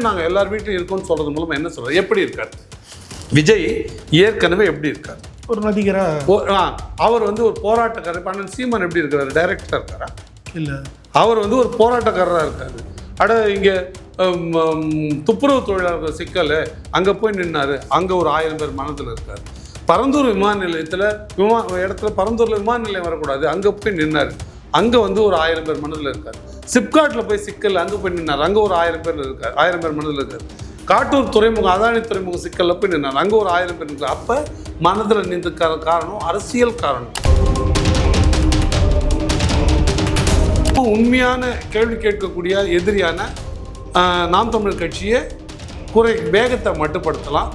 நாங்கள் எல்லார் வீட்லையும் இருக்கோம்னு சொல்றது மூலமா என்ன சொல்றது? எப்படி இருக்கார்? விஜய் ஏற்கனவே எப்படி இருக்கார்? ஒரு நடிகரா? அவர் வந்து ஒரு போராட்டக்காரர். இப்போ அண்ணன் சீமான் எப்படி இருக்காரு? டைரக்டர் இருக்காரா? இல்லை. அவர் வந்து ஒரு போராட்டக்காரராக இருக்காரு. அட இங்கே துப்புரவு தொழிலாளர்கள் சிக்கல். அங்கே போய் நின்னாரு. அங்கே ஒரு ஆயிரம் பேர் மனதில் இருக்காரு. பரந்தூர் விமான நிலையத்தில் விமா இடத்துல பரந்தூரில் விமான நிலையம் வரக்கூடாது. அங்கே போய் நின்னாரு. அங்கே வந்து ஒரு ஆயிரம் பேர் மனதில் இருக்கார். சிப்காட்டில் போய் சிக்கல் அங்கே போய் நின்னார். அங்கே ஒரு ஆயிரம் பேர் இருக்கார். ஆயிரம் பேர் மனதில் இருக்கார். காட்டூர் துறைமுகம் அதானி துறைமுகம் சிக்கலில் போய் நின்னார். அங்கே ஒரு ஆயிரம் பேர் இருக்கார் அப்போ மனதில் நின்று காரணம் அரசியல் காரணம். உண்மையான கேள்வி கேட்கக்கூடிய எதிரியான நாம் தமிழ் கட்சியை குறை வேகத்தை மட்டுப்படுத்தலாம்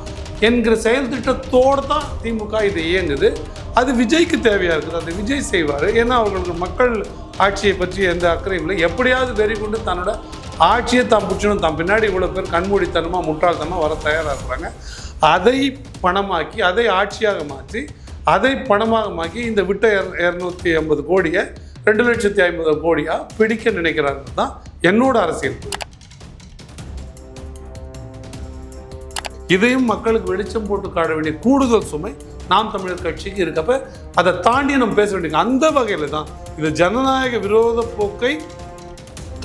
என்கிற செயல் திட்டத்தோடு தான் திமுக இது இயங்குது. அது விஜய்க்கு தேவையாக இருக்குது? அது விஜய் செய்வார். ஏன்னா அவர்களுக்கு மக்கள் ஆட்சியை பற்றி எந்த அக்கறையும் இல்லை. எப்படியாவது வெறி கொண்டு தன்னோட ஆட்சியை தான் பிடிச்சணும் தான் பின்னாடி இவ்வளோ பேர் கண்மூடித்தனமாக முட்டாள்தனமாக வர தயாராக இருக்கிறாங்க. அதை பணமாக்கி அதை ஆட்சியாக மாற்றி அதை பணமாக மாக்கி இந்த விட்ட இரநூத்தி ஐம்பது கோடியை ரெண்டு லட்சத்தி ஐம்பது கோடியாக பிடிக்க நினைக்கிறாங்க தான் என்னோட அரசியல். இதையும் மக்களுக்கு வெளிச்சம் போட்டு காட்ட வேண்டிய கூடுதல் சுமை நாம் தமிழர் கட்சிக்கு இருக்கப்ப அதை தாண்டி நம்ம பேச வேண்டிய அந்த வகையில் தான் இது ஜனநாயக விரோத போக்கை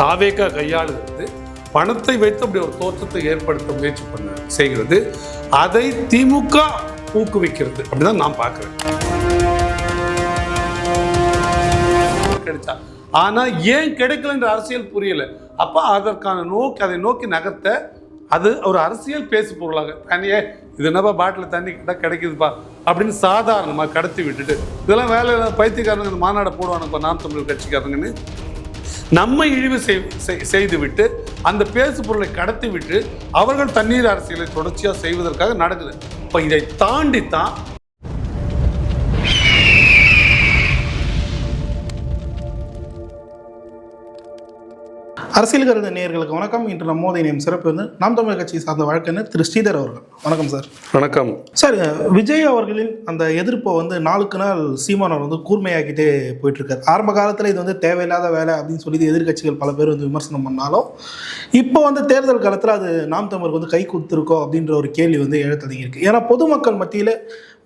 தாவேக்கா கையாளுகிறது. பணத்தை வைத்து அப்படி ஒரு தோற்றத்தை ஏற்படுத்த முயற்சி பண்ண செய்கிறது. அதை திமுக ஊக்குவிக்கிறது. அப்படிதான் நான் பார்க்குறேன். கிடைச்சா. ஆனால் ஏன் கிடைக்கலன்ற அரசியல் புரியலை. அப்போ அதற்கான நோக்கி அதை நோக்கி நகர்த்த அது ஒரு அரசியல் பேசு பொருளாக தனியே இது என்னப்பா பாட்டில் தண்ணி கிட்ட கிடைக்குதுப்பா? அப்படின்னு சாதாரணமாக கடத்தி விட்டுட்டு இதெல்லாம் வேலை பைத்தியக்காரங்க இந்த மாநாடை போடுவானுப்பா நாம் தமிழ் கட்சிக்காரங்கன்னு நம்ம இழிவு செய்- விட்டு அந்த பேசு பொருளை கடத்தி விட்டு அவர்கள் தண்ணீர் அரசியலை தொடர்ச்சியாக செய்வதற்காக நடக்குது. இப்போ இதை தாண்டி தான் அரசியல் கருத நேயர்களுக்கு வணக்கம். இன்று நம்மோதை நேம் சிறப்பு வந்து நாம் தமிழர் கட்சி சார்ந்த வழக்கறிஞர் திரு ஸ்ரீதர் அவர்கள். வணக்கம் சார். வணக்கம். சார் விஜய் அவர்களின் அந்த எதிர்ப்பை வந்து நாளுக்கு நாள் சீமான் அவர் வந்து கூர்மையாக்கிட்டே போயிட்டு இருக்காரு ஆரம்ப காலத்தில் இது வந்து தேவையில்லாத வேலை அப்படின்னு சொல்லி எதிர்க்கட்சிகள் பல பேர் வந்து விமர்சனம் பண்ணாலும் இப்போ வந்து தேர்தல் காலத்தில் அது நாம் தமிழருக்கு வந்து கை கொடுத்துருக்கோ அப்படின்ற ஒரு கேள்வி வந்து எழ தொடங்கியிருக்கு ஏன்னா பொதுமக்கள் மத்தியில்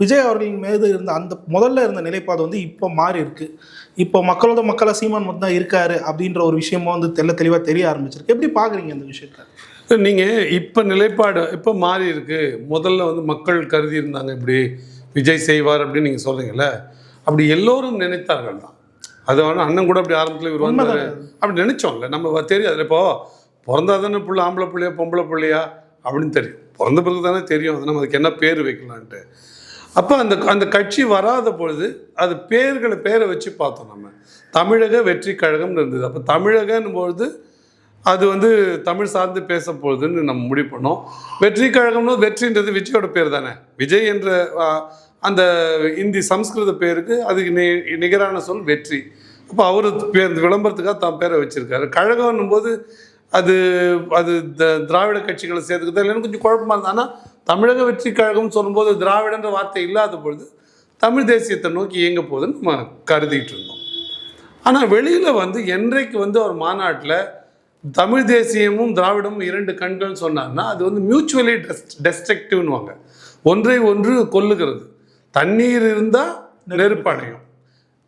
விஜய் அவர்களின் மீது இருந்த அந்த முதல்ல இருந்த நிலைப்பாடு வந்து இப்போ மாறி இருக்கு. இப்போ மக்களோட மக்களா சீமான் மட்டும் தான் இருக்காரு அப்படின்ற ஒரு விஷயமும் வந்து தெள்ள தெளிவாக தெரிய ஆரம்பிச்சிருக்கு. எப்படி பார்க்குறீங்க அந்த விஷயத்த? நீங்கள் இப்போ நிலைப்பாடு இப்போ மாறி இருக்கு. முதல்ல வந்து மக்கள் கருதி இருந்தாங்க இப்படி விஜய் செய்வார் அப்படின்னு நீங்கள் சொல்றீங்கல்ல? அப்படி எல்லோரும் நினைத்தார்கள் தான். அது வந்து அண்ணன் கூட அப்படி ஆரம்பத்தில் இவர் வந்தார். அப்படி நினைச்சோம்ல. நம்ம தெரியாது. இப்போ பிறந்தா தானே புள்ள ஆம்பளை பிள்ளையா பொம்பளை பிள்ளையா அப்படின்னு தெரியும். பிறந்த பிறகு தானே தெரியும். அது நம்ம அதுக்கு என்ன பேர் வைக்கலான்ட்டு. அப்போ அந்த அந்த கட்சி வராத பொழுது அது பேர்களை பேரை வச்சு பார்த்தோம் நம்ம. தமிழக வெற்றி கழகம்னு இருந்தது. அப்போ தமிழகன்னும் பொழுது அது வந்து தமிழ் சார்ந்து பேச போகுதுன்னு நம்ம முடிவு பண்ணோம். வெற்றி கழகம்னு வெற்றின்றது விஜயோட பேர் தானே. விஜய் என்ற அந்த இந்தி சம்ஸ்கிருத பேருக்கு அதுக்கு நி நிகரான சொல் வெற்றி. அப்போ அவர் பேர் விளம்பரத்துக்காக தான் பேரை வச்சுருக்காரு. கழகம்னும் போது அது அது த- திராவிட கட்சிகளை சேர்த்துக்கிட்டா இல்லைன்னு கொஞ்சம் குழப்பமாக இருந்தது. ஆனால் தமிழக வெற்றி கழகம் சொல்லும்போது திராவிடன்ற வார்த்தை இல்லாத பொழுது தமிழ் தேசியத்தை நோக்கி இயங்க போகுதுன்னு நம்ம கருதிட்டு இருந்தோம். ஆனால் வெளியில் வந்து என்றைக்கு வந்து ஒரு மாநாட்டில் தமிழ் தேசியமும் திராவிடமும் இரண்டு கண்கள்னு சொன்னார்னா அது வந்து மியூச்சுவலி டெஸ்ட் டெஸ்ட்ரக்டிவ்னுவாங்க ஒன்றை ஒன்று கொல்லுகிறது. தண்ணீர் இருந்தால் நெருப்படையும்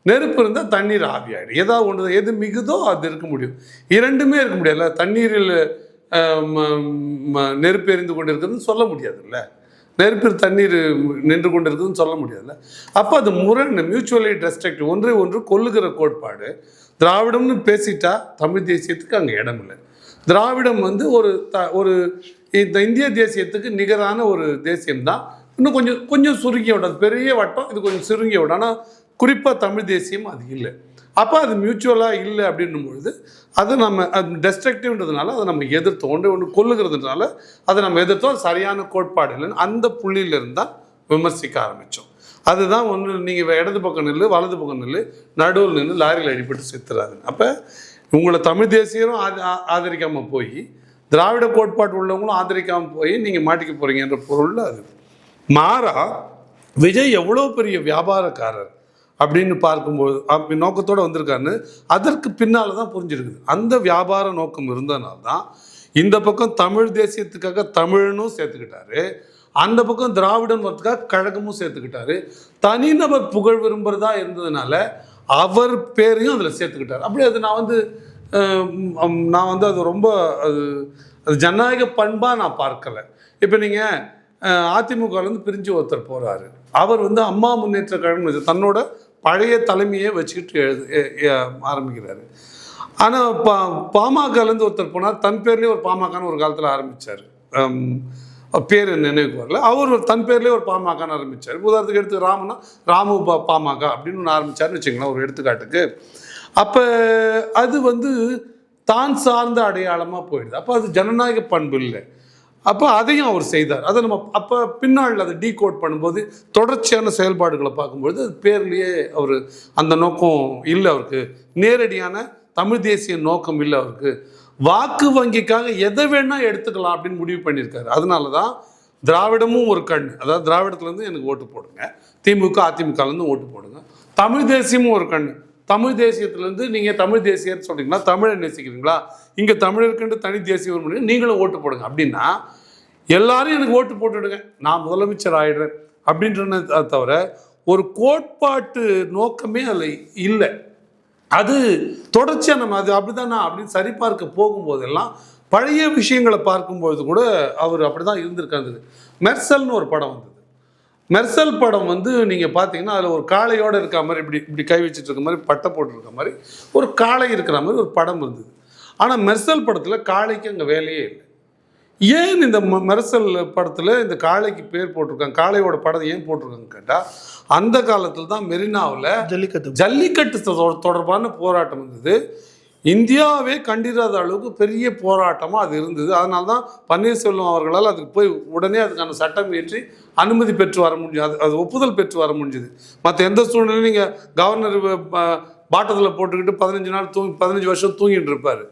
நெருப்பு இருந்தால் தண்ணீர் ஆவியாயிடும் ஏதாவது ஒன்று எது மிகுதோ அது இருக்க முடியும். இரண்டுமே இருக்க முடியாதுல்ல? தண்ணீரில் நெருப்பு எரிந்து கொண்டு இருக்குதுன்னு சொல்ல முடியாதுல்ல? நெருப்பில் தண்ணீர் நின்று கொண்டு இருக்குதுன்னு சொல்ல முடியாதுல்ல? அப்போ அது முரண் மியூச்சுவலி ரெஸ்ட்ரிக்ட் ஒன்றை ஒன்று கொள்ளுகிற கோட்பாடு. திராவிடம்னு பேசிட்டா தமிழ் தேசியத்துக்கு அங்கே இடம் இல்லை. திராவிடம் வந்து ஒரு த ஒரு இந்த இந்திய தேசியத்துக்கு நிகரான ஒரு தேசியம் தான் இன்னும் கொஞ்சம் கொஞ்சம் சுருங்கிய விட பெரிய வட்டம் இது கொஞ்சம் சுருங்கிய விட. ஆனால் குறிப்பாக தமிழ் தேசியம் அது இல்லை. அப்போ அது மியூச்சுவலாக இல்லை அப்படின்னும் பொழுது அது நம்ம அது டெஸ்ட்ரக்டிவ்ன்றதுனால அதை நம்ம எதிர்த்தோம். ஒன்று ஒன்று கொல்லுகிறதுனால அதை நம்ம எதிர்த்தோம். சரியான கோட்பாடு இல்லைன்னு அந்த புள்ளியிலிருந்து தான் விமர்சிக்க ஆரம்பித்தோம். அதுதான் ஒன்று நீங்கள் இடது பக்கம் நில்லு வலது பக்கம் நில்லு நடுவில் நின்று லாரியில் அடிபட்டு செத்துறாரு அப்போ உங்களை தமிழ் தேசியரும் ஆத ஆதரிக்காமல் போய் திராவிட கோட்பாடு உள்ளவங்களும் ஆதரிக்காமல் போய் நீங்கள் மாட்டிக்க போகிறீங்கன்ற பொருள் அது மாறா விஜய் எவ்வளோ பெரிய வியாபாரக்காரர். அப்படின்னு பார்க்கும்போது அப்படி நோக்கத்தோடு வந்திருக்காருன்னு அதற்கு பின்னால் தான் புரிஞ்சிருக்குது. அந்த வியாபார நோக்கம் இருந்ததுனால தான் இந்த பக்கம் தமிழ் தேசியத்துக்காக தமிழனும் சேர்த்துக்கிட்டாரு. அந்த பக்கம் திராவிடன் வரத்துக்காக கழகமும் சேர்த்துக்கிட்டாரு. தனிநபர் புகழ் விரும்புகிறதா இருந்ததுனால அவர் பேரையும் அதில் சேர்த்துக்கிட்டார். அப்படி அது நான் வந்து நான் வந்து அது ரொம்ப அது அது ஜனநாயக பண்பாக நான் பார்க்கலை. இப்போ நீங்கள் அதிமுகலேருந்து பிரிஞ்சு ஒருத்தர் போகிறாரு அவர் வந்து அம்மா முன்னேற்ற கழகம் தன்னோட பழைய தலைமையை வச்சுக்கிட்டு எழுது ஆரம்பிக்கிறாரு. ஆனால் பா பாமகலேருந்து ஒருத்தர் போனார். தன் பேர்லேயே ஒரு பாமகன்னு ஒரு காலத்தில் ஆரம்பித்தார் பேர் நினைவுக்கு வரல. அவர் தன் பேர்லேயே ஒரு பாமகன்னு ஆரம்பித்தார் உதாரணத்துக்கு எடுத்து ராமனா ராமு பா பாமக அப்படின்னு ஒன்று ஆரம்பித்தார்னு வச்சுக்கலாம் ஒரு எடுத்துக்காட்டுக்கு. அப்போ அது வந்து தான் சார்ந்த அடையாளமாக போயிடுது. அப்போ அது ஜனநாயக பண்பு இல்லை. அப்போ அதையும் அவர் செய்தார். அதை நம்ம அப்போ பின்னாளில் அதை டீ கோட் பண்ணும்போது தொடர்ச்சியான செயல்பாடுகளை பார்க்கும்பொழுது அது பேர்லேயே அவர் அந்த நோக்கம் இல்லை அவருக்கு. நேரடியான தமிழ் தேசிய நோக்கம் இல்லை அவருக்கு. வாக்கு வங்கிக்காக எதை வேணால் எடுத்துக்கலாம் அப்படின்னு முடிவு பண்ணியிருக்காரு. அதனால தான் திராவிடமும் ஒரு கண். அதாவது திராவிடத்துலேருந்து எனக்கு ஓட்டு போடுங்க. திமுக அதிமுகலேருந்து ஓட்டு போடுங்க. தமிழ் தேசியமும் ஒரு கண். தமிழ் தேசியத்திலேருந்து நீங்கள் தமிழ் தேசியர் சொல்கிறீங்களா தமிழை நேசிக்கிறீங்களா? இங்கே தமிழருக்குன்ட்டு தனி தேசிய முடியும் நீங்களும் ஓட்டு போடுங்க. அப்படின்னா எல்லாரும் எனக்கு ஓட்டு போட்டுடுங்க. நான் முதலமைச்சர் ஆயிடுறேன் அப்படின்றத தவிர ஒரு கோட்பாட்டு நோக்கமே அதில் இல்லை. அது தொடர்ச்சியாக நம்ம அது அப்படிதானா அப்படின்னு சரிபார்க்க போகும்போதெல்லாம் பழைய விஷயங்களை பார்க்கும்போது கூட அவர் அப்படி தான் இருந்திருக்காரு. மெர்சல்னு ஒரு படம் வந்தது. மெர்சல் படம் வந்து நீங்கள் பார்த்தீங்கன்னா அதில் ஒரு காளையோடு இருக்க மாதிரி இப்படி இப்படி கை வச்சுட்டு இருக்க மாதிரி பட்டை போட்டிருக்க மாதிரி ஒரு காளை இருக்கிற மாதிரி ஒரு படம் இருந்தது. ஆனால் மெர்சல் படத்தில் காளைக்கு அங்கே வேலையே இல்லை. ஏன் இந்த மெர்சல் படத்தில் இந்த காளைக்கு பேர் போட்டிருக்காங்க காளையோட படம் ஏன் போட்டிருக்காங்க கேட்டால் அந்த காலத்தில் தான் மெரினாவில் ஜல்லிக்கட்டு. ஜல்லிக்கட்டு தொடர்பான போராட்டம் இருந்தது. இந்தியாவே கண்டிராத அளவுக்கு பெரிய போராட்டமாக அது இருந்தது. அதனால தான் பன்னீர்செல்வம் அவர்களால் அதுக்கு போய் உடனே அதுக்கான சட்டம் இயற்றி அனுமதி பெற்று வர முடிஞ்சது அது அது ஒப்புதல் பெற்று வர முடிஞ்சது. மற்ற எந்த சூழ்நிலையும் நீங்கள் கவர்னர் பாட்டத்தில் போட்டுக்கிட்டு பதினஞ்சு நாள் தூங்கி பதினஞ்சு வருஷம் தூங்கிட்டு இருப்பார்.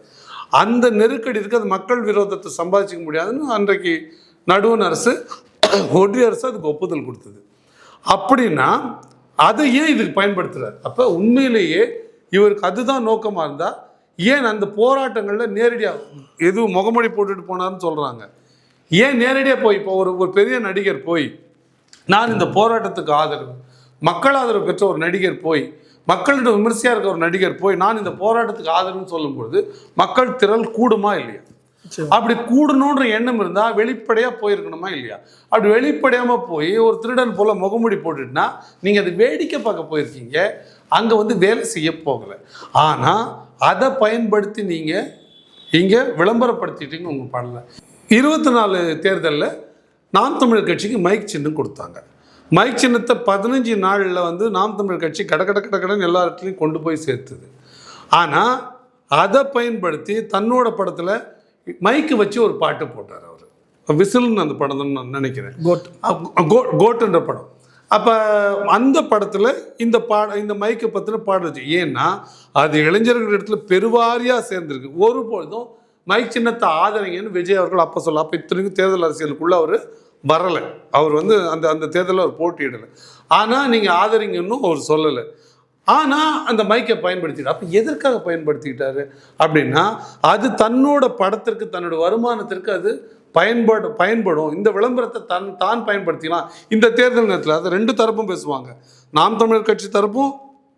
அந்த நெருக்கடி இருக்குது அது மக்கள் விரோதத்தை சம்பாதிச்சிக்க முடியாதுன்னு அன்றைக்கு நடுவண் அரசு ஒன்றிய அரசு அதுக்கு ஒப்புதல் கொடுத்தது. அப்படின்னா அதை ஏன் இதுக்கு பயன்படுத்துகிறார் அப்போ உண்மையிலேயே இவருக்கு அதுதான் நோக்கமாக இருந்தால் ஏன் அந்த போராட்டங்களில் நேரடியாக எதுவும் முகமொழி போட்டுட்டு போனார்னு சொல்கிறாங்க ஏன் நேரடியாக போய் இப்போ ஒரு ஒரு பெரிய நடிகர் போய் நான் இந்த போராட்டத்துக்கு ஆதரவு மக்கள் ஆதரவு பெற்ற ஒரு நடிகர் போய் மக்களிடம் விமர்சையாக இருக்க ஒரு நடிகர் போய் நான் இந்த போராட்டத்துக்கு ஆதரவுன்னு சொல்லும்பொழுது மக்கள் திரள் கூடுமா இல்லையா. அப்படி கூடணுன்ற எண்ணம் இருந்தால் வெளிப்படையாக போயிருக்கணுமா இல்லையா? அப்படி வெளிப்படையாமல் போய் ஒரு திருடன் போல் முகமூடி போட்டுட்டுனா நீங்கள் அது வேடிக்கை பார்க்க போயிருக்கீங்க. அங்கே வந்து வேலை செய்ய போகலை. ஆனால் அதை பயன்படுத்தி நீங்கள் இங்கே விளம்பரப்படுத்திட்டீங்கன்னு உங்கள் பண்ணல. இருபத்தி நாலு தேர்தலில் நாம் தமிழர் கட்சிக்கு மைக் சின்னம் கொடுத்தாங்க. மைக் சின்னத்தை பதினஞ்சு நாளில் வந்து நாம் தமிழர் கட்சி கட கட கட கடன்னு எல்லா இடத்துலையும் கொண்டு போய் சேர்த்துது. ஆனால் அதை பயன்படுத்தி தன்னோட படத்தில் மைக்கு வச்சு ஒரு பாட்டு போட்டார் அவர். விசில்னு அந்த படம் நான் நினைக்கிறேன். கோட். அ- கோ கோட்டுன்ற படம். அப்போ அந்த படத்தில் இந்த பாட இந்த மைக்கை பற்றின பாடல் வச்சு ஏன்னா அது இளைஞர்கள் இடத்துல பெருவாரியாக சேர்ந்துருக்கு. ஒரு பொழுதும் மைக் சின்னத்தை ஆதரிங்கன்னு விஜய் அவர்கள் அப்போ சொல்ல அப்போ இத்தனைக்கும் தேர்தல் அரசியலுக்குள்ளே அவர் வரலை. அவர் வந்து அந்த அந்த தேர்தலில் அவர் போட்டியிடலை. ஆனால் நீங்கள் ஆதரிங்கன்னு அவர் சொல்லலை. ஆனால் அந்த மைக்கை பயன்படுத்திட்டு அப்போ எதற்காக பயன்படுத்திக்கிட்டாரு? அப்படின்னா அது தன்னோட படத்திற்கு தன்னோட வருமானத்திற்கு அது பயன்படு பயன்படும். இந்த விளம்பரத்தை தன் தான் பயன்படுத்திக்கலாம் இந்த தேர்தல் நேரத்தில் அது ரெண்டு தரப்பும் பேசுவாங்க. நாம் தமிழர் கட்சி தரப்பும்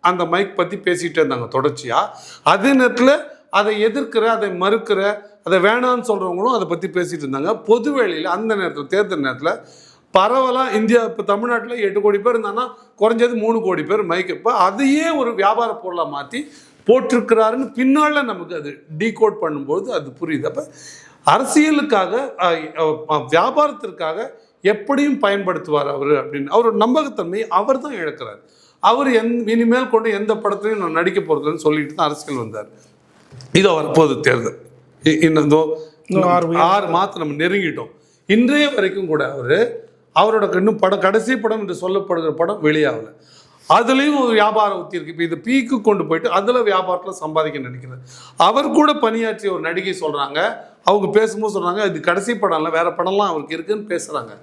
அந்த மைக் பற்றி பேசிகிட்டே இருந்தாங்க தொடர்ச்சியாக அதே நேரத்தில் அதை எதிர்க்கிற அதை மறுக்கிற அதை வேணான்னு சொல்கிறவங்களும் அதை பற்றி பேசிகிட்டு இருந்தாங்க. பொது வேளையில் அந்த நேரத்தில் தேர்தல் நேரத்தில் பரவலாக இந்தியா இப்போ தமிழ்நாட்டில் எட்டு கோடி பேர் இருந்தாங்கன்னா குறைஞ்சது மூணு கோடி பேர் மைக். இப்போ அதையே ஒரு வியாபார பொருளாக மாற்றி போட்டிருக்கிறாருன்னு பின்னால் நமக்கு அது டீகோட் பண்ணும்போது அது புரியுது. அப்போ அரசியலுக்காக வியாபாரத்திற்காக எப்படியும் பயன்படுத்துவார் அவர் அப்படின்னு. அவரோட நம்பகத்தன்மை அவர் தான் இழக்கிறார். அவர் எந் இனிமேல் கொண்டு எந்த படத்துலையும் நான் நடிக்க போகிறதுன்னு சொல்லிட்டு தான் அரசியல் வந்தார். இதோ வரப்போகுது தேர்தல். இ- இன்னும் இதோ இன்னும் ஆறு இன்னும் ஆறு மாதம் நம்ம நெருங்கிட்டோம். இன்றைய வரைக்கும் கூட அவர் அவரோட இன்னும் படம் கடைசி படம் என்று சொல்லப்படுகிற படம் வெளியாகல. அதுலேயும் ஒரு வியாபார உத்தி இருக்கு. இப்போ இது பீக்கு கொண்டு போயிட்டு அதில் வியாபாரத்தில் சம்பாதிக்க நினைக்கிறது. அவர் கூட பணியாற்றிய ஒரு நடிகை சொல்கிறாங்க அவங்க பேசும்போது சொல்கிறாங்க இது கடைசி படம் இல்லை வேறு படம்லாம் அவருக்கு இருக்குன்னு பேசுகிறாங்க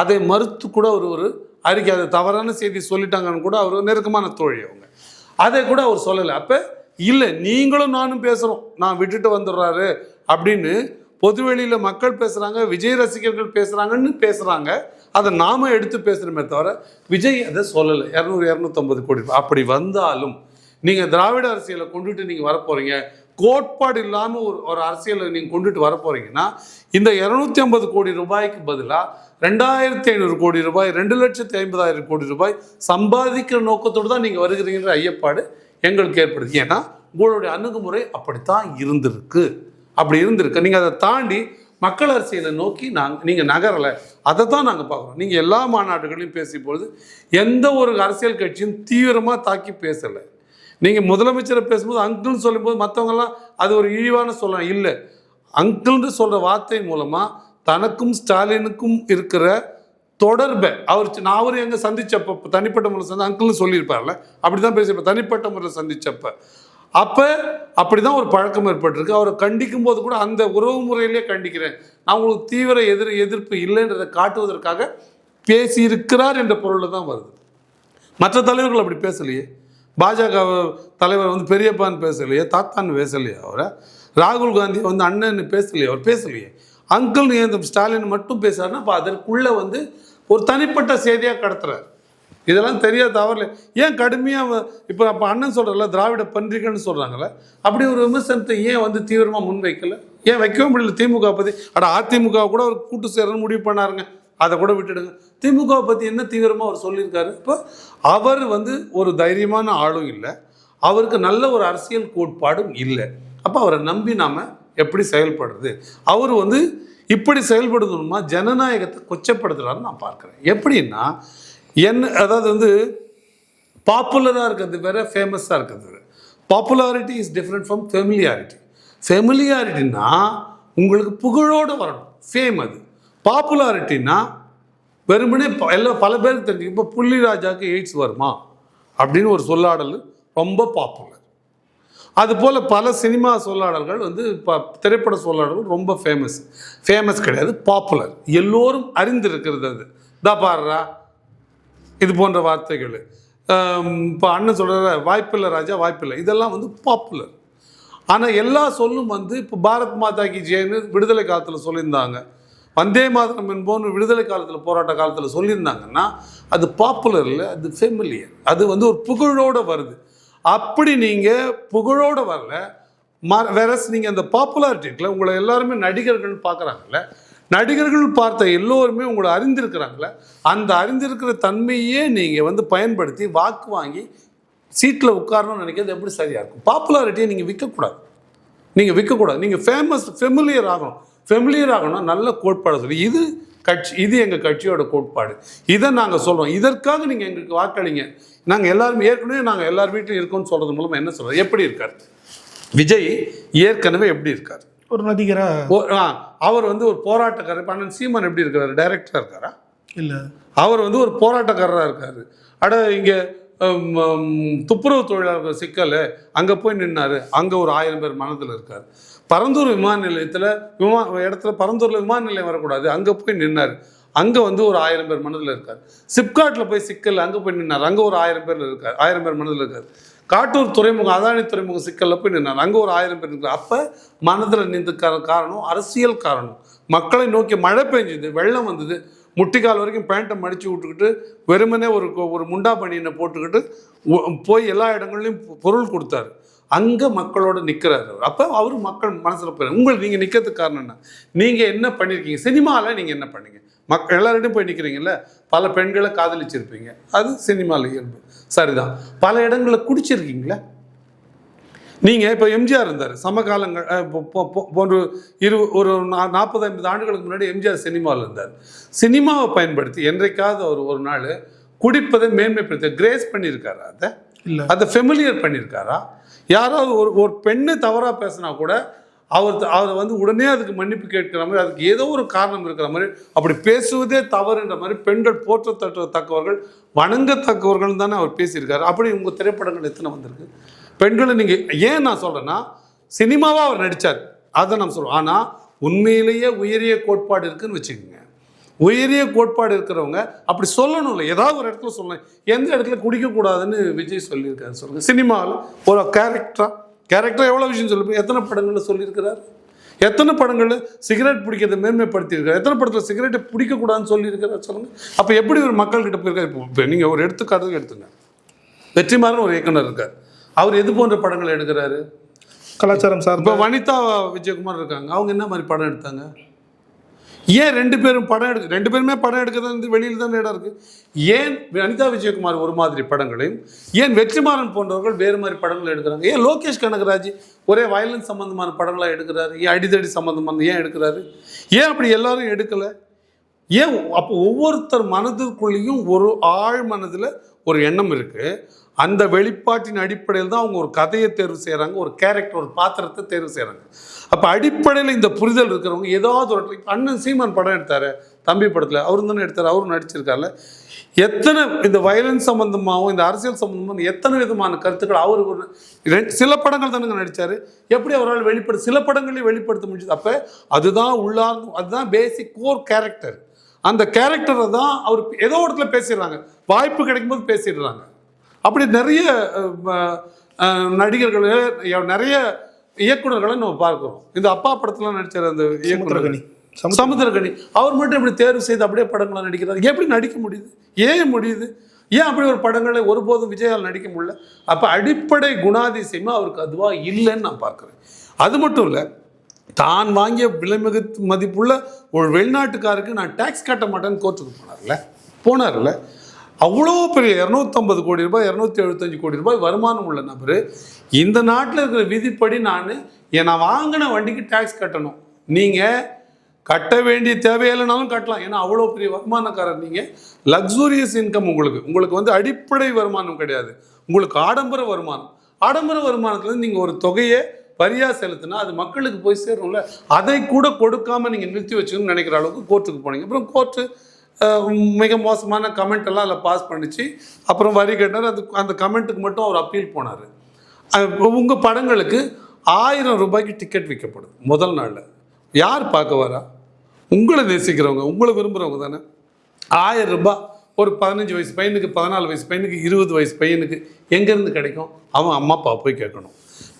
அதை மறுத்து கூட ஒரு ஒரு அறிக்கை அது தவறான செய்தி சொல்லிட்டாங்கன்னு கூட அவர் நெருக்கமான தோழி அவங்க. அதை கூட அவர் சொல்லலை. அப்போ இல்லை நீங்களும் நானும் பேசுகிறோம் நான் விட்டுட்டு வந்துடுறாரு அப்படின்னு பொதுவெளியில் மக்கள் பேசுகிறாங்க விஜய் ரசிகர்கள் பேசுகிறாங்கன்னு பேசுகிறாங்க அதை நாம எடுத்து பேசுகிறோமே தவிர விஜய் அதை சொல்லலை. இரநூறு இரநூத்தம்பது கோடி ரூபாய். அப்படி வந்தாலும் நீங்கள் திராவிட அரசியலை கொண்டுட்டு நீங்கள் வரப்போகிறீங்க கோட்பாடு இல்லாமல் ஒரு ஒரு அரசியலை நீங்கள் கொண்டுட்டு வரப்போகிறீங்கன்னா இந்த இரநூத்தி ஐம்பது கோடி ரூபாய்க்கு பதிலாக ரெண்டாயிரத்தி ஐநூறு கோடி ரூபாய் ரெண்டு லட்சத்தி ஐம்பதாயிரம் கோடி ரூபாய் சம்பாதிக்கிற நோக்கத்தோடு தான் நீங்கள் வருகிறீங்கிற ஐயப்பாடு எங்களுக்கு ஏற்படுது. ஏன்னா உங்களுடைய அணுகுமுறை அப்படித்தான் இருந்திருக்கு. அப்படி இருந்திருக்கு. நீங்கள் அதை தாண்டி மக்கள் அரசியலை நோக்கி நாங்கள் நீங்கள் நகரலை. அதை தான் நாங்கள் பார்க்குறோம். நீங்கள் எல்லா மாநாடுகளையும் பேசும்பொழுது எந்த ஒரு அரசியல் கட்சியும் தீவிரமாக தாக்கி பேசலை. நீங்கள் முதலமைச்சரை பேசும்போது அங்கிள்னு சொல்லும்போது மற்றவங்கெல்லாம் அது ஒரு இழிவான சொல்லலாம். இல்லை. அங்கிள்னு சொல்கிற வார்த்தை மூலமாக தனக்கும் ஸ்டாலினுக்கும் இருக்கிற தொடர்பை அவர் நான் அவர் எங்கே சந்திச்சப்போ தனிப்பட்ட முறையில் சந்தி அங்கிள்னு சொல்லியிருப்பார்ல. அப்படி தான் பேசியிருப்பேன் தனிப்பட்ட முறையில் சந்திச்சப்போ. அப்போ அப்படி தான் ஒரு பழக்கம் ஏற்பட்டிருக்கு. அவரை கண்டிக்கும் போது கூட அந்த உறவு முறையிலே கண்டிக்கிறேன். நான் உங்களுக்கு தீவிர எதிர் எதிர்ப்பு இல்லைன்றதை காட்டுவதற்காக பேசியிருக்கிறார் என்ற பொருளில் தான் வருது. மற்ற தலைவர்கள் அப்படி பேசலையே. பாஜக தலைவர் வந்து பெரியப்பான்னு பேசலையே தாத்தான்னு பேசலையே அவரை. ராகுல் காந்தி வந்து அண்ணன்னு பேசலையே அவர் பேசலையே. அங்கிள் ஸ்டாலின் மட்டும் பேசுறாருன்னா அப்போ அதற்குள்ளே வந்து ஒரு தனிப்பட்ட செய்தியாக கடத்துறாரு. இதெல்லாம் தெரியாத தவறு ஏன் கடுமையாக இப்போ அப்போ அண்ணன் சொல்கிறல திராவிட பன்றிகள்னு சொல்கிறாங்கல்ல அப்படி ஒரு விமர்சனத்தை ஏன் வந்து தீவிரமாக முன்வைக்கலை? ஏன் வைக்கவே முடியல திமுக பற்றி அட அதிமுக கூட ஒரு கூட்டு சேரன்னு முடிவு பண்ணாருங்க. அதை கூட விட்டுடுங்க. திமுக பற்றி என்ன தீவிரமாக அவர் சொல்லியிருக்காரு? இப்போ அவர் வந்து ஒரு தைரியமான ஆளும் இல்லை. அவருக்கு நல்ல ஒரு அரசியல் கோட்பாடும் இல்லை. அப்போ அவரை நம்பி நாம் எப்படி செயல்படுறது? அவர் வந்து இப்படி செயல்படுத்தணுமா? ஜனநாயகத்தை கொச்சப்படுத்துகிறாருன்னு நான் பார்க்குறேன். எப்படின்னா என்ன அதாவது வந்து பாப்புலராக இருக்கிறது வேற ஃபேமஸாக இருக்கிறது வேறு. Popularity is different from familiarity ஃபெமிலியாரிட்டினா உங்களுக்கு புகழோடு வரணும். ஃபேம் அது. பாப்புலாரிட்டினா வெறுமனே ப- எல்லாம் பல பேருக்கு தெரிஞ்சு இப்போ புள்ளிராஜாவுக்கு எய்ட்ஸ் வருமா? அப்படின்னு ஒரு சொல்லாடல் ரொம்ப பாப்புலர் அதுபோல் பல சினிமா சொல்லாடல்கள் வந்து இப்போ திரைப்பட சொல்லாடல்கள் ரொம்ப ஃபேமஸ் ஃபேமஸ் கிடையாது பாப்புலர் எல்லோரும் அறிந்திருக்கிறது அது. தா பாடுறா இது போன்ற வார்த்தைகள் இப்போ அண்ணன் சொல்கிற வாய்ப்பில்லை ராஜா வாய்ப்பில்லை. இதெல்லாம் வந்து பாப்புலர் ஆனால் எல்லா சொல்லும் வந்து இப்போ பாரத் மாதா கி ஜெயன்னு விடுதலை காலத்தில் சொல்லியிருந்தாங்க. வந்தே மாதரம் என்போன்னு விடுதலை காலத்தில் போராட்ட காலத்தில் சொல்லியிருந்தாங்கன்னா அது பாப்புலர் இல்லை அது ஃபெமிலியர் அது வந்து ஒரு புகழோடு வருது. அப்படி நீங்கள் புகழோடு வரல. ம வேறஸ் நீங்கள் அந்த பாப்புலாரிட்டி இருக்குல்ல உங்களை எல்லாருமே நடிகர்கள்னு பார்க்குறாங்கல்ல நடிகர்கள் பார்த்த எல்லோருமே உங்களை அறிந்திருக்கிறாங்களே அந்த அறிந்திருக்கிற தன்மையே நீங்கள் வந்து பயன்படுத்தி வாக்கு வாங்கி சீட்டில் உட்காரணும்னு நினைக்கிறது எப்படி சரியாக இருக்கும்? பாப்புலாரிட்டியை நீங்கள் விற்கக்கூடாது நீங்கள் விற்கக்கூடாது நீங்கள் ஃபேமஸ் ஃபெமிலியர் ஆகணும். ஃபெமிலியர் ஆகணும் நல்ல கோட்பாடு சொல்லி இது கட்சி இது எங்கள் கட்சியோட கோட்பாடு. இதை நாங்கள் சொல்கிறோம் இதற்காக நீங்கள் எங்களுக்கு வாக்களிங்க. நாங்கள் எல்லாருமே ஏற்கனவே நாங்கள் எல்லார் வீட்லையும் இருக்கோம்னு சொல்கிறது மூலமாக என்ன சொல்கிறோம் எப்படி இருக்கார்? விஜய் ஏற்கனவே எப்படி இருக்கார்? ஒரு நடிகரா? ஓ ஆ அவர் வந்து ஒரு போராட்டக்காரர். அண்ணன் சீமான் எப்படி இருக்காரு? டைரக்டராக இருக்காரா? இல்லை. அவர் வந்து ஒரு போராட்டக்காரராக இருக்கார். அட இங்கே துப்புரவு தொழிலாளர்கள் சிக்கல் அங்கே போய் நின்னார். அங்கே ஒரு ஆயிரம் பேர் மனதில் இருக்கார். பரந்தூர் விமான நிலையத்தில் விமா இடத்துல பரந்தூரில் விமான நிலையம் வரக்கூடாது. அங்கே போய் நின்னார். அங்கே வந்து ஒரு ஆயிரம் பேர் மனதில் இருக்கார். சிப்காட்டில் போய் சிக்கல் அங்கே போய் நின்னார். அங்கே ஒரு ஆயிரம் பேர் இருக்கார். ஆயிரம் பேர் மனதில் இருக்கார். காட்டூர் துறைமுகம் அதானி துறைமுகம் சிக்கலில் போய் நின்னார். அங்கே ஒரு ஆயிரம் பேர் இருக்கிறார் அப்போ மனதில் நின்று காரணம் அரசியல் காரணம். மக்களை நோக்கி மழை பெஞ்சுது வெள்ளம் வந்தது. முட்டிக்கால் வரைக்கும் பேண்ட்டை மடித்து விட்டுக்கிட்டு வெறுமனே ஒரு ஒரு முண்டா பணியினை போட்டுக்கிட்டு போய் எல்லா இடங்கள்லையும் பொ- பொருள் கொடுத்தாரு. அங்கே மக்களோட நிற்கிறாரு அப்போ அவர் மக்கள் மனசில் போய் உங்களுக்கு நீங்கள் நிற்கிறதுக்கு காரணம் என்ன? நீங்கள் என்ன பண்ணியிருக்கீங்க சினிமாவில் நீங்கள் என்ன பண்ணீங்க? மக் எல்லார்கிட்டையும் போய் நிற்கிறீங்கல்ல பல பெண்களை காதலிச்சிருப்பீங்க. அது சினிமாவில் இயல்பு. சரிதான். பல இடங்களில் குடிச்சிருக்கீங்களே? நீங்கள் இப்போ எம்ஜிஆர் இருந்தார். சமகாலங்கள் போன்று இரு ஒரு நாற்பது ஐம்பது ஆண்டுகளுக்கு முன்னாடி எம்ஜிஆர் சினிமாவில் இருந்தார். சினிமாவை பயன்படுத்தி என்றைக்காவது அவர் ஒரு நாள் குடிப்பதை மேன்மைப்படுத்த கிரேஸ் பண்ணியிருக்காரா அதை? இல்லை. அதை ஃபெமிலியர் பண்ணியிருக்காரா? யாராவது ஒரு ஒரு பெண்ணு தவறாக பேசினா கூட அவர் அவர் வந்து உடனே அதுக்கு மன்னிப்பு கேட்கிற மாதிரி அதுக்கு ஏதோ ஒரு காரணம் இருக்கிற மாதிரி அப்படி பேசுவதே தவறுன்ற மாதிரி பெண்கள் போற்றத்தக்கவர்கள் வணங்கத்தக்கவர்கள் தானே அவர் பேசியிருக்காரு. அப்படி உங்கள் திரைப்படங்கள் எத்தனை வந்திருக்கு? பெண்களை நீங்கள் ஏன் நான் சொல்கிறேன்னா சினிமாவாக அவர் நடித்தார் அதை நான் சொல்லுவோம் ஆனால் உண்மையிலேயே உயரிய கோட்பாடு இருக்குன்னு வச்சுக்கோங்க. உயரிய கோட்பாடு இருக்கிறவங்க அப்படி சொல்லணும்ல. ஏதாவது ஒரு இடத்துல சொல்லணும். எந்த இடத்துல குடிக்கக்கூடாதுன்னு விஜய் சொல்லியிருக்காரு சொல்லுங்கள் சினிமாவில் ஒரு கேரக்டராக கேரக்டர் எவ்வளோ விஷயம் சொல்லிருப்பீங்க எத்தனை படங்களில் சொல்லியிருக்கிறார்? எத்தனை படங்களில் சிகரெட் பிடிக்கிறத மேன்மைப்படுத்தியிருக்காரு எத்தனை படத்தில் சிகரெட்டை பிடிக்கக்கூடாதுன்னு சொல்லியிருக்கிறார் சொல்லுங்கள் அப்போ எப்படி ஒரு மக்கள்கிட்ட போயிருக்காரு? இப்போ இப்போ நீங்கள் ஒரு எடுத்துக்காட்டுக்கு எடுத்துங்க. வெற்றிமாறன் ஒரு இயக்குனர் இருக்கார். அவர் எது போன்ற படங்கள் எடுக்கிறாரு? கலாச்சாரம் சார்ந்த இப்போ வனிதா விஜயகுமார் இருக்காங்க. அவங்க என்ன மாதிரி படம் எடுத்தாங்க? ஏன் ரெண்டு பேரும் படம் எடுக்க ரெண்டு பேருமே படம் எடுக்கிறது வந்து வெளியில் தான் இடம் இருக்குது ஏன் அனிதா விஜயகுமார் ஒரு மாதிரி படங்களையும் ஏன் வெற்றிமாறன் போன்றவர்கள் வேறு மாதிரி படங்கள் எடுக்கிறாங்க? ஏன் லோகேஷ் கனகராஜ் ஒரே வயலன்ஸ் சம்மந்தமான படங்களாக எடுக்கிறாரு? ஏன் அடிதடி சம்மந்தமான ஏன் எடுக்கிறாரு? ஏன் அப்படி எல்லாரும் எடுக்கலை? ஏன் அப்போ ஒவ்வொருத்தர் மனதிற்குள்ளேயும் ஒரு ஆழ் மனதில் ஒரு எண்ணம் இருக்குது அந்த வெளிப்பாட்டின் அடிப்படையில் தான் அவங்க ஒரு கதையை தேர்வு செய்கிறாங்க ஒரு கேரக்டர் ஒரு பாத்திரத்தை தேர்வு செய்கிறாங்க அப்போ அடிப்படையில் இந்த புரிதல் இருக்கிறவங்க ஏதாவது ஒரு அண்ணன் சீமான் படம் எடுத்தார் தம்பி படத்தில். அவரும் தானே எடுத்தார் அவரும் நடிச்சிருக்காருல்ல எத்தனை இந்த வயலன்ஸ் சம்மந்தமாகவும் இந்த அரசியல் சம்மந்தமாகவும் எத்தனை விதமான கருத்துக்கள் அவர் ஒரு சில படங்கள் தானுங்க நடித்தார் எப்படி அவரால் வெளிப்படுத்த சில படங்களையும் வெளிப்படுத்த முடிஞ்சது. அப்போ அதுதான் உள்ளார்ந்து அதுதான் பேசிக் கோர் கேரக்டர் அந்த கேரக்டரை தான் அவர் ஏதோ இடத்துல பேசிடுறாங்க. வாய்ப்பு கிடைக்கும்போது பேசிடுறாங்க. அப்படி நிறைய நடிகர்கள் நிறைய இயக்குனர்களை நம்ம பார்க்கிறோம். இந்த அப்பா படத்துல நடிச்சார் அந்த இயக்குனர் சமுத்திரகனி. சமுத்திர சமுத்திரகனி. அவர் மட்டும் இப்படி தேர்வு செய்து அப்படியே படங்களை நடிக்கிறார். எப்படி நடிக்க முடியுது? ஏன் முடியுது? ஏன் அப்படி ஒரு படங்களை ஒருபோதும் விஜயால் நடிக்க முடியல? அப்போ அடிப்படை குணாதிசயமா அவருக்கு அதுவா இல்லைன்னு நான் பார்க்குறேன். அது மட்டும் இல்லை தான் வாங்கிய விலைமிகு மதிப்புள்ள ஒரு வெளிநாட்டுக்காருக்கு நான் டேக்ஸ் கட்ட மாட்டேன்னு கோர்ட்டுக்கு போனார்ல. போனார்ல. அவ்வளோ பெரிய இரநூத்தம்பது கோடி ரூபாய் இரநூத்தி எழுபத்தஞ்சு கோடி ரூபாய் வருமானம் உள்ள நபர் இந்த நாட்டில் இருக்கிற விதிப்படி நான் நான் வாங்கின வண்டிக்கு டேக்ஸ் கட்டணும். நீங்கள் கட்ட வேண்டிய தேவையில்லைனாலும் கட்டலாம். ஏன்னா அவ்வளோ பெரிய வருமானக்காரர் நீங்கள் லக்ஸூரியஸ் இன்கம் உங்களுக்கு. உங்களுக்கு வந்து அடிப்படை வருமானம் கிடையாது. உங்களுக்கு ஆடம்பர வருமானம். ஆடம்பர வருமானத்துலேருந்து நீங்கள் ஒரு தொகையை வரியாக செலுத்தினா அது மக்களுக்கு போய் சேரும்ல. அதை கூட கொடுக்காம நீங்கள் நிறுத்தி வச்சுக்கணும்னு நினைக்கிற அளவுக்கு கோர்ட்டுக்கு போனீங்க. அப்புறம் கோர்ட்டு மிக மோசமான கமெண்ட் எல்லாம் அதில் பாஸ் பண்ணிச்சு. அப்புறம் வரி கட்டினார். அது அந்த கமெண்ட்டுக்கு மட்டும் அவர் அப்பீல் போனார். உங்கள் படங்களுக்கு ஆயிரம் ரூபாய்க்கு டிக்கெட் விற்கப்படுது முதல் நாளில். யார் பார்க்க வரா? உங்களை நேசிக்கிறவங்க உங்களை விரும்புகிறவங்க தானே? ஆயிரம் ரூபாய் ஒரு பதினஞ்சு வயசு பையனுக்கு பதினாலு வயசு பையனுக்கு இருபது வயசு பையனுக்கு எங்கேருந்து கிடைக்கும்? அவன் அம்மா அப்பா போய் கேட்கணும்.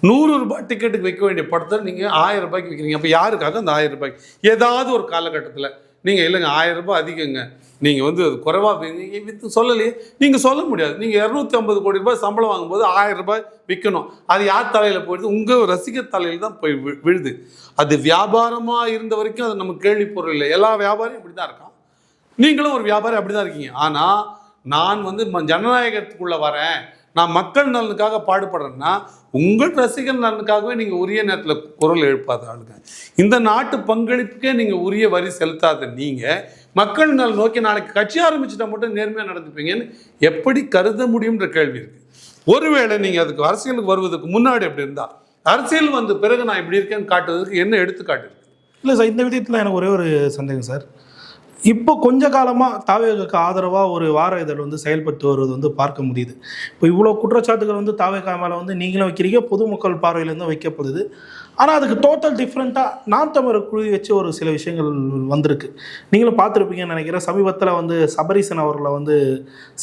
நூறு ரூபாய் டிக்கெட்டுக்கு வைக்க வேண்டிய படத்தை நீங்கள் ஆயிரம் ரூபாய்க்கு விற்கிறீங்க அப்போ யாருக்காக அந்த ஆயிரம் ரூபாய்க்கு? ஏதாவது ஒரு காலகட்டத்தில். நீங்கள் இல்லைங்க ஆயிரம் ரூபாய் அதிகங்க. நீங்கள் வந்து அது குறைவாக விற்று சொல்லலையே. நீங்கள் சொல்ல முடியாது. நீங்கள் இரநூத்தி ஐம்பது கோடி ரூபாய் சம்பளம் வாங்கும்போது ஆயிரம் ரூபாய் விற்கணும் அது யார் தலையில் போயிடுது? உங்கள் ரசிகர் தலையில் தான் போய் விழுது. அது வியாபாரமாக இருந்த வரைக்கும் அது நம்ம கேள்வி பொருள் இல்லை. எல்லா வியாபாரியும் இப்படி தான் இருக்கான். நீங்களும் ஒரு வியாபாரி அப்படி தான் இருக்கீங்க. ஆனால் நான் வந்து ம- ஜனநாயகத்துக்குள்ளே வரேன். நான் மக்கள் நலனுக்காக பாடுபடுறேன்னா உங்கள் ரசிகர் நலனுக்காகவே நீங்கள் உரிய நேரத்தில் குரல் எழுப்பாத ஆளுங்க. இந்த நாட்டு பங்களிப்புக்கே நீங்கள் உரிய வரி செலுத்தாத நீங்கள் மக்கள் நல் நோக்கி நாளைக்கு கட்சி ஆரம்பிச்சுட்டா மட்டும் நேர்மையாக நடந்துப்பீங்கன்னு எப்படி கருத முடியும்ன்ற கேள்வி இருக்குது ஒருவேளை நீங்கள் அதுக்கு அரசியலுக்கு வருவதற்கு முன்னாடி அப்படி இருந்தால் அரசியல் வந்த பிறகு நான் இப்படி இருக்கேன்னு காட்டுவதற்கு என்ன எடுத்துக்காட்டு இருக்குது இல்லை சார் இந்த விஷயத்தில் எனக்கு ஒரே ஒரு சந்தேகம் சார். இப்போ கொஞ்ச காலமாக தாவேகாக்கு ஆதரவாக ஒரு வார இதழ் வந்து செயல்பட்டு வருவது வந்து பார்க்க முடியுது. இப்போ இவ்வளோ குற்றச்சாட்டுகள் வந்து தாவேகா மேலே வந்து நீங்களும் வைக்கிறீங்க பொதுமக்கள் பார்வையிலேருந்து வைக்கப்படுது. ஆனால் அதுக்கு டோட்டல் டிஃப்ரெண்ட்டாக நாம் தமிழர் குழி வச்சு ஒரு சில விஷயங்கள் வந்திருக்கு. நீங்களும் பார்த்துருப்பீங்கன்னு நினைக்கிறேன். சமீபத்தில் வந்து சபரீசன் அவர்களை வந்து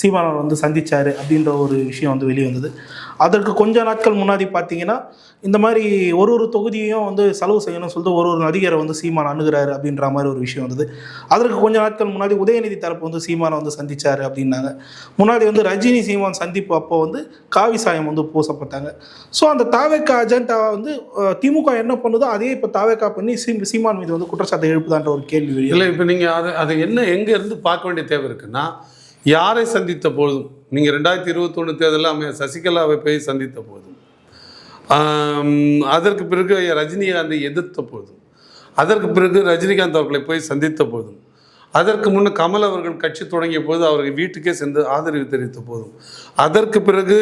சீமானவர் வந்து சந்தித்தார் அப்படின்ற ஒரு விஷயம் வந்து வெளியே வந்தது அதற்கு கொஞ்ச நாட்கள் முன்னாடி பார்த்தீங்கன்னா இந்த மாதிரி ஒரு ஒரு தொகுதியையும் வந்து செலவு செய்யணும்னு சொல்லிட்டு ஒரு ஒரு நடிகரை வந்து சீமான் அணுகிறாரு அப்படின்ற மாதிரி ஒரு விஷயம் வந்தது. அதற்கு கொஞ்ச நாட்கள் முன்னாடி உதயநிதி தரப்பு வந்து சீமானை வந்து சந்தித்தார் அப்படின்னாங்க. முன்னாடி வந்து ரஜினி சீமான் சந்திப்பு அப்போ வந்து காவி சாயம் வந்து பூசப்பட்டாங்க. ஸோ அந்த தாவேக்கா அஜெண்டாவை வந்து திமுக என்ன பண்ணுதோ அதே இப்போ தாவேக்கா பண்ணி சீ சீமான் மீது வந்து குற்றச்சாட்டை எழுப்புதான்ற ஒரு கேள்வி இல்லை இப்போ நீங்கள் அதை அது என்ன எங்கே இருந்து பார்க்க வேண்டிய தேவை இருக்குன்னா யாரை சந்தித்த போதும் நீங்கள் ரெண்டாயிரத்தி இருபத்தொன்று தேர்தலில் அம்மையா சசிகலாவை போய் சந்தித்த போதும் அதற்கு பிறகு ரஜினிகாந்தை எதிர்த்த போதும் அதற்கு பிறகு ரஜினிகாந்த் அவர்களை போய் சந்தித்த போதும் அதற்கு முன்னே கமல் அவர்கள் கட்சி தொடங்கிய போது அவர்கள் வீட்டுக்கே சென்று ஆதரவு தெரிவித்த போதும் அதற்கு பிறகு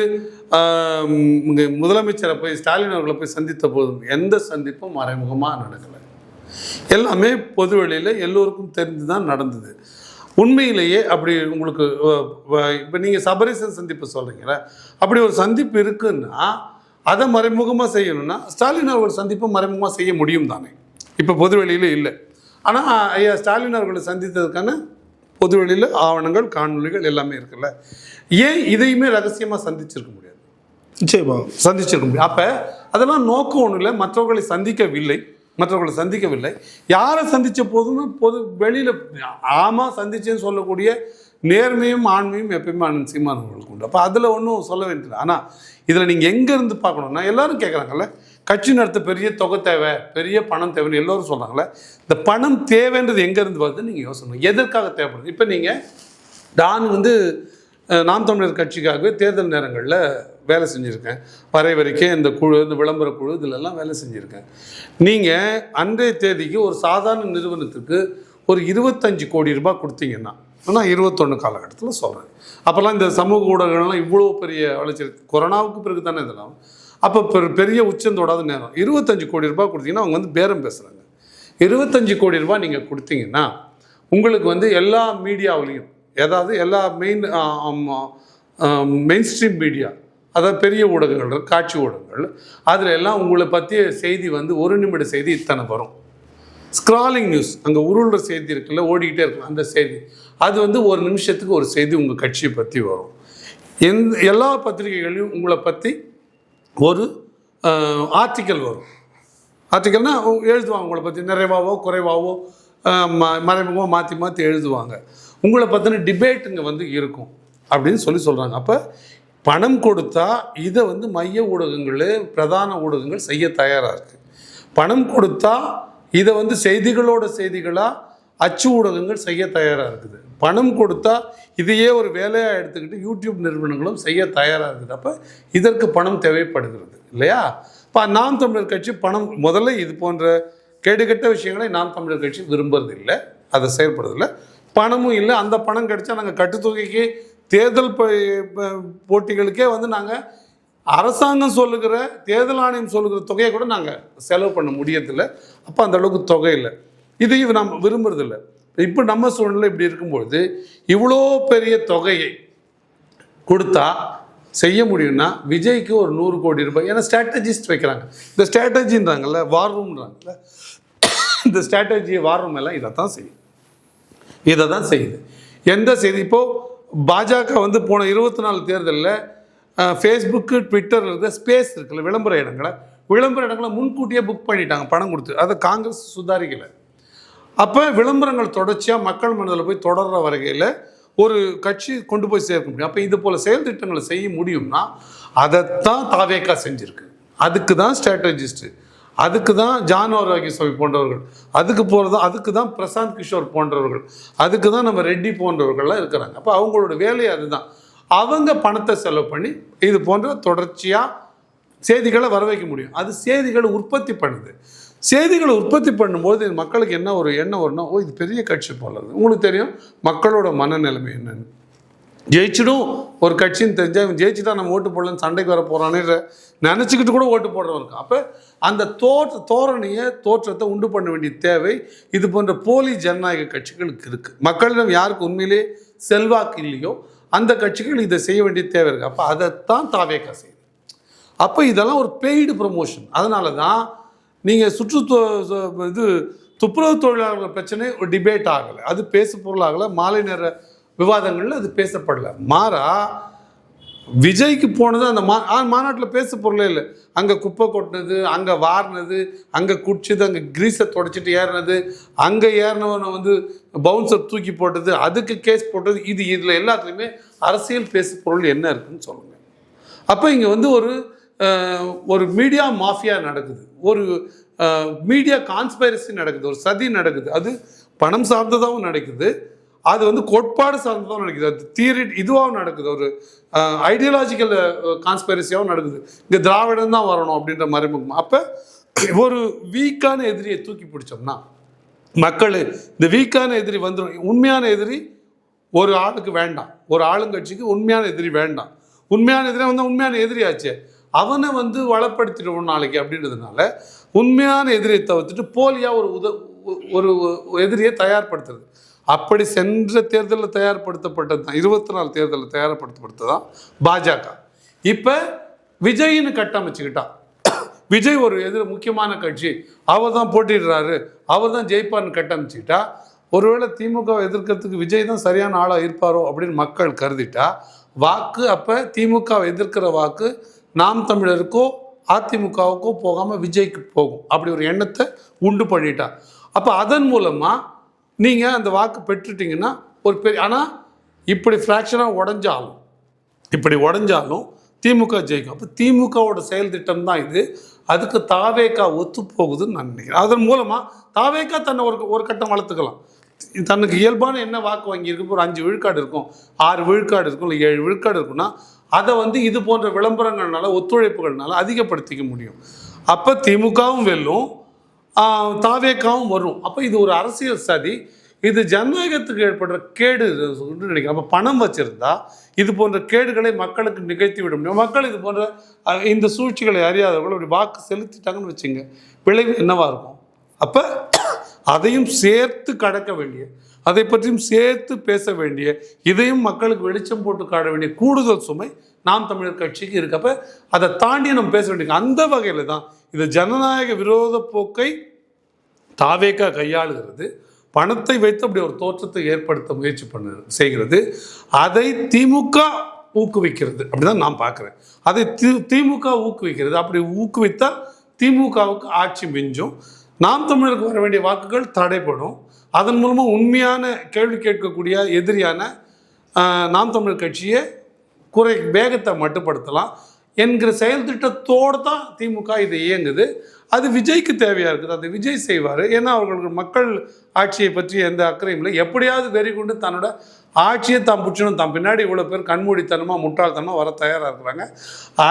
முதலமைச்சரை போய் ஸ்டாலின் அவர்களை போய் சந்தித்த போதும் எந்த சந்திப்பும் மறைமுகமாக நடக்கலை. எல்லாமே பொது வெளியில் எல்லோருக்கும் தெரிந்து தான் நடந்தது. உண்மையிலேயே அப்படி உங்களுக்கு இப்போ நீங்கள் சபரீசன் சந்திப்பு சொல்கிறீங்களே அப்படி ஒரு சந்திப்பு இருக்குன்னா அதை மறைமுகமாக செய்யணும்னா ஸ்டாலின் அவர்கள் சந்திப்பை மறைமுகமாக செய்ய முடியும் தானே. இப்போ பொது வெளியில் இல்லை. ஆனால் ஐயா ஸ்டாலின் அவர்களை சந்தித்ததுக்கான பொது வெளியில் ஆவணங்கள் காணொளிகள் எல்லாமே இருக்குல்ல. ஏன் இதையுமே ரகசியமாக சந்திச்சிருக்க முடியாது? நிச்சயமா. சந்திச்சிருக்க முடியும் அப்போ அதெல்லாம் நோக்கம் ஒன்றும் இல்லை. மற்றவர்களை சந்திக்கவில்லை. மற்றவர்களை சந்திக்கவில்லை. யாரை சந்தித்த போதுமே பொது வெளியில் ஆமாம் சந்திச்சேன்னு சொல்லக்கூடிய நேர்மையும் ஆண்மையும் எப்பயுமே அண்ணன் சீமானவர்களுக்கு உண்டு. அப்போ அதில் ஒன்றும் சொல்ல வேண்டியது ஆனால் இதில் நீங்கள் எங்கேருந்து பார்க்கணும்னா எல்லாரும் கேட்குறாங்கல்ல கட்சி நடத்த பெரிய தொகை தேவை பெரிய பணம் தேவைன்னு எல்லோரும் சொல்கிறாங்களே இந்த பணம் தேவைன்றது எங்கேருந்து வருது நீங்கள் யோசனை எதற்காக தேவைப்படுது? இப்போ நீங்கள் நான் வந்து நாம் தமிழர் கட்சிக்காகவே தேர்தல் நேரங்களில் வேலை செஞ்சுருக்கேன். வரை வரைக்கும் இந்த குழு இந்த விளம்பர குழு இதிலெல்லாம் வேலை செஞ்சுருக்கேன். நீங்கள் அன்றைய தேதிக்கு ஒரு சாதாரண நிறுவனத்துக்கு ஒரு இருபத்தஞ்சு கோடி ரூபாய் கொடுத்தீங்கன்னா நான் இருபத்தொன்று காலகட்டத்தில் சொல்கிறேன் அப்போல்லாம் இந்த சமூக ஊடகங்கள்லாம் இவ்வளோ பெரிய வளர்ச்சி கொரோனாவுக்கு பிறகு தானே இதெல்லாம்? அப்போ பெரு- பெரிய உச்சந்தோடாத நேரம். இருபத்தஞ்சு கோடி ரூபாய் கொடுத்தீங்கன்னா அவங்க வந்து பேரம் பேசுகிறாங்க இருபத்தஞ்சு கோடி ரூபாய் நீங்கள் கொடுத்தீங்கன்னா உங்களுக்கு வந்து எல்லா மீடியாவிலையும் ஏதாவது எல்லா மெயின் மெயின் ஸ்ட்ரீம் மீடியா அதாவது பெரிய ஊடகங்கள் காட்சி ஊடகங்கள் அதில் எல்லாம் உங்களை பற்றிய செய்தி வந்து ஒரு நிமிட செய்தி இத்தனை வரும். ஸ்க்ராலிங் நியூஸ் அங்கே உருள்ற செய்தி இருக்குல்ல ஓடிக்கிட்டே இருக்கும் அந்த செய்தி. அது வந்து ஒரு நிமிஷத்துக்கு ஒரு செய்தி உங்கள் கட்சியை பற்றி வரும். எந்த எல்லா பத்திரிகைகளையும் உங்களை பற்றி ஒரு ஆர்டிக்கல் வரும். ஆர்டிக்கல்னால் எழுதுவாங்க உங்களை பற்றி நிறைவாவோ குறைவாவோ ம மறைமுகமாக மாற்றி மாற்றி எழுதுவாங்க. உங்களை பற்றின டிபேட்டுங்க இங்கே வந்து இருக்கும். அப்படின்னு சொல்லி சொல்கிறாங்க அப்போ பணம் கொடுத்தா இதை வந்து மைய ஊடகங்கள் பிரதான ஊடகங்கள் செய்ய தயாராக இருக்குது பணம் கொடுத்தா இதை வந்து செய்திகளோட செய்திகளாக அச்சு ஊடகங்கள் செய்ய தயாராக இருக்குது. பணம் கொடுத்தா இதையே ஒரு வேலையாக எடுத்துக்கிட்டு யூடியூப் நிறுவனங்களும் செய்ய தயாராக இருக்குது. அப்போ இதற்கு பணம் தேவைப்படுகிறது இல்லையா? இப்போ நாம் தமிழர் கட்சி பணம் முதல்ல இது போன்ற கேடுகெட்ட விஷயங்களை நாம் தமிழர் கட்சி விரும்புறது இல்லை அதை செயல்படுறதில்லை பணமும் இல்லை அந்த பணம் கிடைச்சா நாங்கள் கட்டுத்தொகைக்கு தேர்தல் ப- போட்டிகளுக்கே வந்து நாங்கள் அரசாங்கம் சொல்லுகிற தேர்தல் ஆணையம் சொல்லுகிற தொகையை கூட நாங்கள் செலவு பண்ண முடியறதில்ல. அப்போ அந்த அளவுக்கு தொகை இல்லை. இதையும் நம்ம விரும்புறதில்ல. இப்போ நம்ம சூழ்நிலை இப்படி இருக்கும்பொழுது இவ்வளோ பெரிய தொகையை கொடுத்தா செய்ய முடியும்னா விஜய்க்கு ஒரு நூறு கோடி ரூபாய் ஏன்னா ஸ்ட்ராட்டஜிஸ்ட் வைக்கிறாங்க. இந்த ஸ்ட்ராட்டஜின்றாங்கல்ல வார் ரூம்ன்றாங்கல்ல இந்த ஸ்ட்ராட்டஜி வார் ரூம் எல்லாம் இதை தான் செய்யும். இதை தான் செய்யுது. எந்த செய்தி? இப்போது பாஜக வந்து போன இருபத்தி நாலு தேர்தலில் ஃபேஸ்புக்கு ட்விட்டர் இருக்கிற ஸ்பேஸ் இருக்குல்ல விளம்பர இடங்களை விளம்பர இடங்களை முன்கூட்டியே புக் பண்ணிட்டாங்க பணம் கொடுத்து. அதை காங்கிரஸ் சுதாரிக்கலை. அப்போ விளம்பரங்கள் தொடர்ச்சியாக மக்கள் மனதில் போய் தொடர்ற வகையில் ஒரு கட்சி கொண்டு போய் சேர்க்க முடியும். அப்போ இது போல் செயல் திட்டங்களை செய்ய முடியும்னா அதைத்தான் தாவேக்கா செஞ்சுருக்கு. அதுக்கு தான் ஸ்ட்ராட்டஜிஸ்ட்டு அதுக்கு தான் ஜான் ஆரோக்கிய சுவாமி போன்றவர்கள். அதுக்கு போகிறது அதுக்கு தான் பிரசாந்த் கிஷோர் போன்றவர்கள். அதுக்கு தான் நம்ம ரெட்டி போன்றவர்கள்லாம் இருக்கிறாங்க. அப்போ அவங்களோட வேலை அதுதான். அவங்க பணத்தை செலவு பண்ணி இது போன்ற தொடர்ச்சியாக செய்திகளை வர வைக்க முடியும். அது செய்திகளை உற்பத்தி பண்ணுது. செய்திகளை உற்பத்தி பண்ணும்போது மக்களுக்கு என்ன ஒரு எண்ணம் வரும்னா ஓ இது பெரிய கட்சி போலது உங்களுக்கு தெரியும் மக்களோட மனநிலைமை என்னன்னு. ஜெயிச்சிடும். ஒரு கட்சின்னு தெரிஞ்சால் இவன் ஜெயிச்சுட்டா நம்ம ஓட்டு போடலன்னு சண்டைக்கு வர போகிறான்னு நினச்சிக்கிட்டு கூட ஓட்டு போடுறவருக்கு அப்போ அந்த தோற்ற தோரணையை தோற்றத்தை உண்டு பண்ண வேண்டிய தேவை இது போன்ற போலி ஜனநாயக கட்சிகளுக்கு இருக்குது மக்களிடம் யாருக்கு உண்மையிலே செல்வாக்கு இல்லையோ அந்த கட்சிகள் இதை செய்ய வேண்டிய தேவை இருக்குது அப்போ அதைத்தான் தாவேக்கா செய்யுது. அப்போ இதெல்லாம் ஒரு பெய்டு ப்ரொமோஷன் அதனால தான் நீங்கள் சுற்றுத்து இது துப்புரவு தொழிலாளர்கள் பிரச்சனை ஒரு டிபேட் ஆகலை. அது பேசு பொருளாகலை. மாலை நேர விவாதங்களில் அது பேசப்படலை. மாறா விஜய்க்கு போனது அந்த மா மாநாட்டில் பேச பொருளே இல்லை. அங்கே குப்பை கொட்டினது அங்கே வாரினது அங்கே குடிச்சது அங்கே கிரீஸை தொடச்சிட்டு ஏறினது அங்கே ஏறினவனை வந்து பவுன்சர் தூக்கி போட்டது அதுக்கு கேஸ் போட்டது இது இதில் எல்லாத்துலேயுமே அரசியல் பேசு பொருள் என்ன இருக்குன்னு சொல்லுங்கள் அப்போ இங்கே வந்து ஒரு ஒரு மீடியா மாஃபியா நடக்குது. ஒரு மீடியா கான்ஸ்பைரசி நடக்குது. ஒரு சதி நடக்குது. அது பணம் சார்ந்ததாகவும் நடக்குது. அது வந்து கோட்பாடு சார்ந்ததாகவும் நடக்குது. அது தியரி இதுவாகவும் நடக்குது. ஒரு ஐடியாலஜிக்கல் கான்ஸ்பைரசியாகவும் நடக்குது. இங்கே திராவிடம் தான் வரணும் அப்படின்ற மறைமுகம் அப்போ ஒரு வீக்கான எதிரியை தூக்கி பிடிச்சோம்னா மக்கள் இந்த வீக்கான எதிரி வந்துடும் உண்மையான எதிரி ஒரு ஆளுக்கு வேண்டாம். ஒரு ஆளுங்கட்சிக்கு உண்மையான எதிரி வேண்டாம். உண்மையான எதிரி வந்து உண்மையான எதிரியாச்சே. அவனை வந்து வளப்படுத்திடுவோம் நாளைக்கு அப்படின்றதுனால உண்மையான எதிரியை தவிர்த்துட்டு போலியாக ஒரு உத ஒரு எதிரியை தயார்படுத்துறது. அப்படி சென்ற தேர்தலில் தயார்படுத்தப்பட்டது தான். இருபத்தி நாலு தேர்தலில் தயார்படுத்தப்பட்டது தான் பாஜக. இப்போ விஜய்னு கட்டமைச்சுக்கிட்டான். விஜய் ஒரு எதிர் முக்கியமான கட்சி. அவர் தான் போட்டிடுறாரு அவர் தான் ஜெயிப்பார்னு கட்டமைச்சுக்கிட்டா ஒருவேளை திமுக எதிர்க்கிறதுக்கு விஜய் தான் சரியான ஆளாக இருப்பாரோ அப்படின்னு மக்கள் கருதிட்டா வாக்கு அப்போ திமுகவை எதிர்க்கிற வாக்கு நாம் தமிழருக்கோ அதிமுகவுக்கோ போகாமல் விஜய்க்கு போகும். அப்படி ஒரு எண்ணத்தை உண்டு பண்ணிட்டான் அப்போ அதன் மூலமாக நீங்கள் அந்த வாக்கு பெற்றுட்டீங்கன்னா ஒரு பெரிய ஆனால் இப்படி ஃப்ராக்ஷனாக உடஞ்சாலும் இப்படி உடஞ்சாலும் திமுக ஜெயிக்கும். அப்போ திமுகவோட செயல் திட்டம் தான் இது. அதுக்கு தாவேக்கா ஒத்து போகுதுன்னு நான் நினைக்கிறேன். அதன் மூலமாக தாவேக்கா தன்னை ஒரு ஒரு கட்டம் வளர்த்துக்கலாம். தனக்கு இயல்பான என்ன வாக்கு வாங்கியிருக்கு? ஒரு அஞ்சு விழுக்காடு இருக்கும். ஆறு விழுக்காடு இருக்கும் இல்லை ஏழு விழுக்காடு இருக்குன்னா அதை வந்து இது போன்ற விளம்பரங்கள்னால ஒத்துழைப்புகள்னால அதிகப்படுத்திக்க முடியும். அப்போ திமுகவும் வெல்லும். தாவேக்காவும் வரும். அப்போ இது ஒரு அரசியல் சதி. இது ஜனநாயகத்துக்கு ஏற்படுற கேடு நினைக்கிறேன். அப்போ பணம் வச்சிருந்தா இது போன்ற கேடுகளை மக்களுக்கு நிகழ்த்தி விட முடியும். மக்கள் இது போன்ற இந்த சூழ்ச்சிகளை அறியாதவர்கள் அப்படி வாக்கு செலுத்திட்டாங்கன்னு வச்சுங்க. விளைவு என்னவா இருக்கும்? அப்போ அதையும் சேர்த்து கடக்க வேண்டிய அதை பற்றியும் சேர்த்து பேச வேண்டிய இதையும் மக்களுக்கு வெளிச்சம் போட்டு காட்ட வேண்டிய கூடுதல் சுமை நாம் தமிழர் கட்சிக்கு இருக்கப்ப அதை தாண்டி நம்ம பேச வேண்டிய அந்த வகையில் தான் இது ஜனநாயக விரோத போக்கை தாவேக்கா கையாளுகிறது பணத்தை வைத்து அப்படி ஒரு தோற்றத்தை ஏற்படுத்த முயற்சி பண்ண செய்கிறது அதை திமுக ஊக்குவிக்கிறது அப்படிதான் நான் பார்க்குறேன். அதை தி திமுக ஊக்குவிக்கிறது. அப்படி ஊக்குவித்தால் திமுகவுக்கு ஆட்சி மிஞ்சும். நாம் தமிழருக்கு வர வேண்டிய வாக்குகள் தடைப்படும். அதன் மூலமாக உண்மையான கேள்வி கேட்கக்கூடிய எதிரியான நாம் தமிழ் கட்சியை குறை வேகத்தை மட்டுப்படுத்தலாம் என்கிற செயல் திட்டத்தோடு தான் திமுக இது இயங்குது. அது விஜய்க்கு தேவையாக இருக்குது? அது விஜய் செய்வார். ஏன்னா அவர்களுக்கு மக்கள் ஆட்சியை பற்றி எந்த அக்கறையும் இல்லை. எப்படியாவது வெறி கொண்டு தன்னோட ஆட்சியை தான் பிடிச்சணும் தான் பின்னாடி இவ்வளோ பேர் கண்மூடித்தனமாக முட்டாள்தனமாக வர தயாராக இருக்கிறாங்க.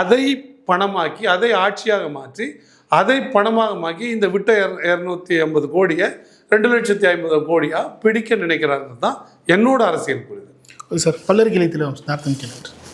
அதை பணமாக்கி அதை ஆட்சியாக மாற்றி அதை பணமாக மாக்கி இந்த விட்ட இர இரநூத்தி ஐம்பது கோடியை ரெண்டு லட்சத்தி ஐம்பது கோடியாக பிடிக்க நினைக்கிறார்கள் தான் என்னோட அரசியல் புரியுது சார் பல்லருக்கு இலைத்தில் நார்த்தன் கேள்வி